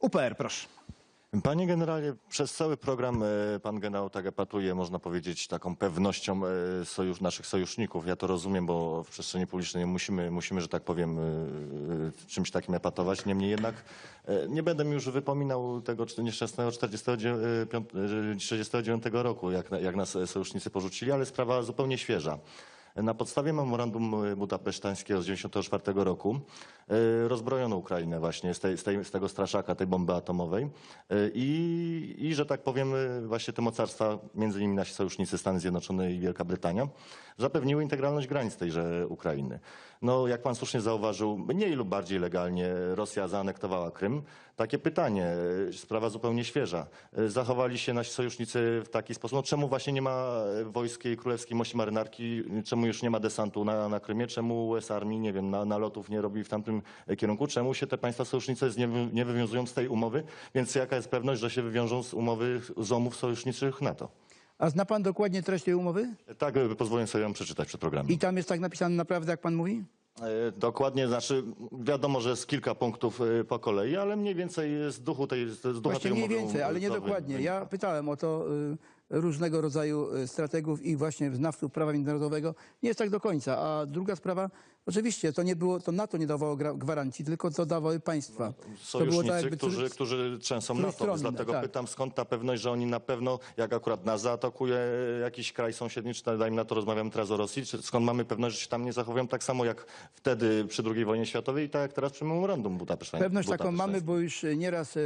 UPR, proszę. Panie generalie, przez cały program e, pan generał tak epatuje, można powiedzieć, taką pewnością e, sojusz, naszych sojuszników. Ja to rozumiem, bo w przestrzeni publicznej musimy, musimy że tak powiem, e, czymś takim epatować. Niemniej jednak nie będę już wypominał tego nieszczęsnego 49, e, 49 roku, jak, jak nas sojusznicy porzucili, ale sprawa zupełnie świeża. Na podstawie memorandum budapesztańskiego z 1994 roku e, rozbrojono Ukrainę właśnie z, tej, z, tej, z tego straszaka, tej bomby atomowej E, i, i że tak powiem e, właśnie te mocarstwa, między innymi nasi sojusznicy Stany Zjednoczone i Wielka Brytania, zapewniły integralność granic tejże Ukrainy. No jak pan słusznie zauważył, mniej lub bardziej legalnie Rosja zaanektowała Krym. Takie pytanie, sprawa zupełnie świeża. Zachowali się nasi sojusznicy w taki sposób, no czemu właśnie nie ma wojskiej królewskiej mości marynarki, czemu już nie ma desantu na, na Krymie, czemu US Armii, nie wiem, na, nalotów nie robi w tamtym kierunku, czemu się te państwa sojusznice nie, nie wywiązują z tej umowy, więc jaka jest pewność, że się wywiążą z umowy z umów sojuszniczych NATO? A zna pan dokładnie treść tej umowy? Tak, e, pozwolę sobie ją przeczytać przed programem. I tam jest tak napisane naprawdę, jak pan mówi? E, Dokładnie, znaczy wiadomo, że jest kilka punktów e, po kolei, ale mniej więcej z duchu tej, z ducha Właśnie tej mniej umowy więcej, ale nie dokładnie. Ja pytałem o to y, różnego rodzaju y, strategów i właśnie znawców prawa międzynarodowego. Nie jest tak do końca. A druga sprawa, oczywiście to nie było, to NATO nie dawało gwarancji, tylko to dawały państwa. To było Sojusznicy, tak jakby którzy, którzy trzęsą NATO, więc dlatego tak. pytam, skąd ta pewność, że oni na pewno, jak akurat nas zaatakuje jakiś kraj sąsiedni, czy dajmy na to rozmawiamy teraz o Rosji, czy skąd mamy pewność, że się tam nie zachowują tak samo jak wtedy przy II wojnie światowej i tak jak teraz przy memorandum budapesztańskim. Pewność taką mamy, bo już y, nieraz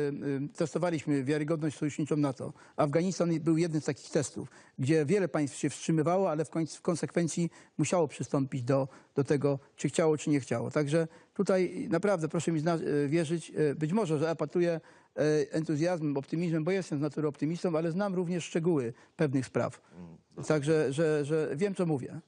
testowaliśmy wiarygodność sojuszniczą NATO. Afganistan był jednym z takich testów, gdzie wiele państw się wstrzymywało, ale w, końcu, w konsekwencji musiało przystąpić do, do tego, czy chciało, czy nie chciało. Także tutaj naprawdę proszę mi y, wierzyć, y, być może, że epatuję y, entuzjazmem, optymizmem, bo jestem z natury optymistą, ale znam również szczegóły pewnych spraw. Także że, że wiem, co mówię.